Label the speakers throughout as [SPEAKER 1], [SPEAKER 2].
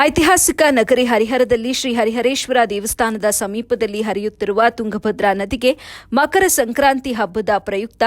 [SPEAKER 1] ಐತಿಹಾಸಿಕ ನಗರಿ ಹರಿಹರದಲ್ಲಿ ಶ್ರೀ ಹರಿಹರೇಶ್ವರ ದೇವಸ್ಥಾನದ ಸಮೀಪದಲ್ಲಿ ಹರಿಯುತ್ತಿರುವ ತುಂಗಭದ್ರಾ ನದಿಗೆ ಮಕರ ಸಂಕ್ರಾಂತಿ ಹಬ್ಬದ ಪ್ರಯುಕ್ತ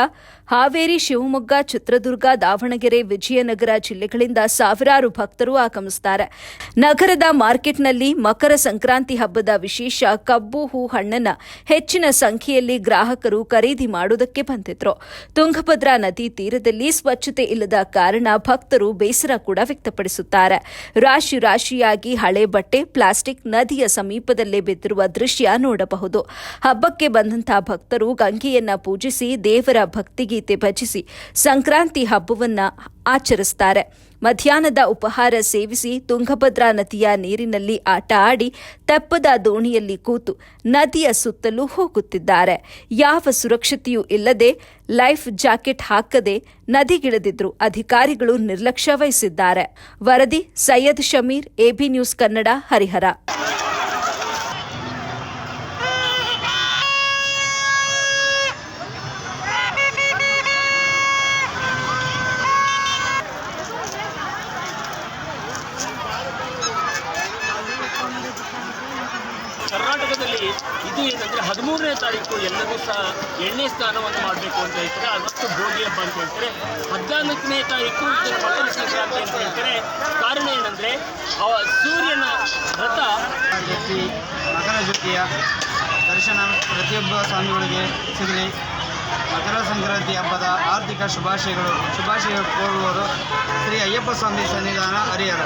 [SPEAKER 1] ಹಾವೇರಿ ಶಿವಮೊಗ್ಗ, ಚಿತ್ರದುರ್ಗ, ದಾವಣಗೆರೆ, ವಿಜಯನಗರ ಜಿಲ್ಲೆಗಳಿಂದ ಸಾವಿರಾರು ಭಕ್ತರು ಆಗಮಿಸುತ್ತಾರೆ. ನಗರದ ಮಾರ್ಕೆಟ್ನಲ್ಲಿ ಮಕರ ಸಂಕ್ರಾಂತಿ ಹಬ್ಬದ ವಿಶೇಷ ಕಬ್ಬು, ಹೂ, ಹಣ್ಣನ್ನ ಹೆಚ್ಚಿನ ಸಂಖ್ಯೆಯಲ್ಲಿ ಗ್ರಾಹಕರು ಖರೀದಿ ಮಾಡುವುದಕ್ಕೆ ಬಂದಿದ್ರು. ತುಂಗಭದ್ರಾ ನದಿ ತೀರದಲ್ಲಿ ಸ್ವಚ್ಛತೆ ಇಲ್ಲದ ಕಾರಣ ಭಕ್ತರು ಬೇಸರ ಕೂಡ ವ್ಯಕ್ತಪಡಿಸುತ್ತಾರೆ. ರಾಶಿ ರಾಶಿಯಾಗಿ ಹಳೆ ಬಟ್ಟೆ ಪ್ಲಾಸ್ಟಿಕ್ ನದಿಯ ಸಮೀಪದಲ್ಲೇ ಬಿದ್ದಿರುವ ದೃಶ್ಯ ನೋಡಬಹುದು. ಹಬ್ಬಕ್ಕೆ ಬಂದಂತಹ ಭಕ್ತರು ಗಂಗೆಯನ್ನ ಪೂಜಿಸಿ ದೇವರ ಭಕ್ತಿಗೀತೆ ಭಜಿಸಿ ಸಂಕ್ರಾಂತಿ ಹಬ್ಬವನ್ನ ಆಚರಿಸುತ್ತಾರೆ ಮಧ್ಯಾಹ್ನದ ಉಪಹಾರ ಸೇವಿಸಿ ತುಂಗಭದ್ರಾ ನದಿಯ ನೀರಿನಲ್ಲಿ ಆಟ ಆಡಿ ತೆಪ್ಪದ ದೋಣಿಯಲ್ಲಿ ಕೂತು ನದಿಯ ಸುತ್ತಲೂ ಹೋಗುತ್ತಿದ್ದಾರೆ. ಯಾವ ಸುರಕ್ಷತೆಯೂ ಇಲ್ಲದೆ ಲೈಫ್ ಜಾಕೆಟ್ ಹಾಕದೆ ನದಿಗಿಳಿದಿದ್ರು ಅಧಿಕಾರಿಗಳು ನಿರ್ಲಕ್ಷ್ಯ ವಹಿಸಿದ್ದಾರೆ. ವರದಿ ಸೈಯದ್ ಶಮೀರ್, ಎಬಿ ನ್ಯೂಸ್ ಕನ್ನಡ, ಹರಿಹರ.
[SPEAKER 2] ಕರ್ನಾಟಕದಲ್ಲಿ ಇದು ಏನಂದ್ರೆ ಹದಿಮೂರನೇ ತಾರೀಕು ಎಲ್ಲರೂ ಸಹ ಎಣ್ಣೆ ಸ್ನಾನವನ್ನು ಮಾಡಬೇಕು ಅಂತ ಹೇಳ್ತಾರೆ. ಅದಷ್ಟು ಭೋಗಿ ಹಬ್ಬ ಅಂತ ಹೇಳ್ತಾರೆ. ಹದಿನಾಲ್ಕನೇ ತಾರೀಕು ಇದನ್ನು ಮಕರ ಸಂಕ್ರಾಂತಿ ಅಂತ ಹೇಳ್ತಾರೆ. ಕಾರಣ ಏನಂದ್ರೆ, ಅವ ಸೂರ್ಯನ
[SPEAKER 3] ವ್ರತ ಮಕರ ಜ್ಯೋತಿಯ ದರ್ಶನ ಪ್ರತಿಯೊಬ್ಬ ಸ್ವಾಮಿಗಳಿಗೆ ಸಿಗಲಿ. ಮಕರ ಸಂಕ್ರಾಂತಿ ಹಬ್ಬದ ಆರ್ಥಿಕ ಶುಭಾಶಯಗಳು, ಶುಭಾಶಯ ಕೋರುವವರು ಶ್ರೀ ಅಯ್ಯಪ್ಪ ಸ್ವಾಮಿ ಸನ್ನಿಧಾನ ಹರಿಹರ.